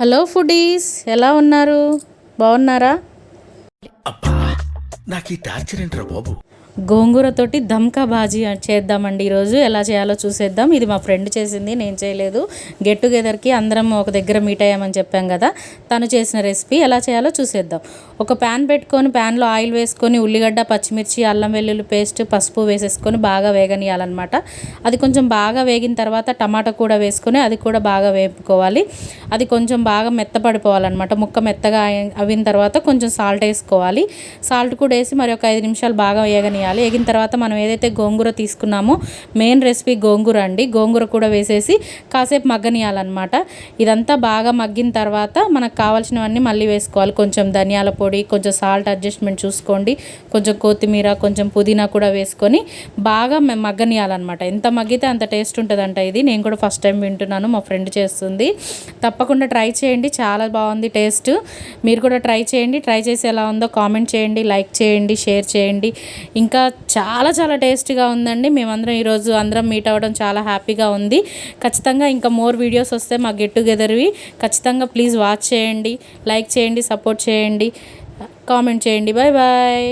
Hello foodies ఎలా ఉన్నారు? బాగున్నారా? నాకు ఈ టార్చర్ ఏంట్రా బాబు? గోంగూరతోటి దమ్కా బాజీ చేద్దామండి ఈరోజు. ఎలా చేయాలో చూసేద్దాం. ఇది మా ఫ్రెండ్ చేసింది నేను చేయలేదు. గెట్ టుగెదర్కి అందరం ఒక దగ్గర మీట్ అయ్యామని చెప్పాం కదా. తను చేసిన రెసిపీ ఎలా చేయాలో చూసేద్దాం. ఒక ప్యాన్ పెట్టుకొని ప్యాన్లో ఆయిల్ వేసుకొని ఉల్లిగడ్డ పచ్చిమిర్చి అల్లం వెల్లుల్లి పేస్ట్ పసుపు వేసేసుకొని బాగా వేగనీయాలన్నమాట అది కొంచెం బాగా వేగిన తర్వాత టమాటా కూడా వేసుకొని అది కూడా బాగా వేపుకోవాలి. అది కొంచెం బాగా మెత్తపడిపోవాలన్నమాట. ముక్క మెత్తగా అవిన తర్వాత కొంచెం సాల్ట్ వేసుకోవాలి. సాల్ట్ కూడా వేసి మరి ఒక ఐదు నిమిషాలు బాగా వేగనియాలి వేగిన తర్వాత మనం ఏదైతే గోంగూర తీసుకున్నామో మెయిన్ రెసిపీ గోంగూర అండి. గోంగూర కూడా వేసేసి కాసేపు మగ్గనియాలన్నమాట ఇదంతా బాగా మగ్గిన తర్వాత మనకు కావాల్సినవన్నీ మళ్ళీ వేసుకోవాలి. కొంచెం ధనియాల పొడి కొంచెం సాల్ట్ అడ్జస్ట్మెంట్ చూసుకోండి. కొంచెం కొత్తిమీర కొంచెం పుదీనా కూడా వేసుకొని బాగా మె- ఎంత మగ్గితే అంత టేస్ట్ ఉంటుందంట ఇది. నేను కూడా ఫస్ట్ టైం వింటున్నాను. మా ఫ్రెండ్ చేస్తుంది. తప్పకుండా ట్రై చేయండి. చాలా బాగుంది టేస్ట్. మీరు కూడా ట్రై చేయండి. ట్రై చేసి ఎలా ఉందో కామెంట్ చేయండి. లైక్ చేయండి షేర్ చేయండి. ఇంకా చాలా చాలా టేస్టీగా ఉందండి. మేమందరం ఈరోజు అందరం మీట్ అవ్వడం చాలా హ్యాపీగా ఉంది. ఖచ్చితంగా ఇంకా మోర్ వీడియోస్ వస్తే మా గెట్ టుగెదర్వి. ఖచ్చితంగా ప్లీజ్ వాచ్ చేయండి లైక్ చేయండి సపోర్ట్ చేయండి. కామెంట్ చేయండి. Bye bye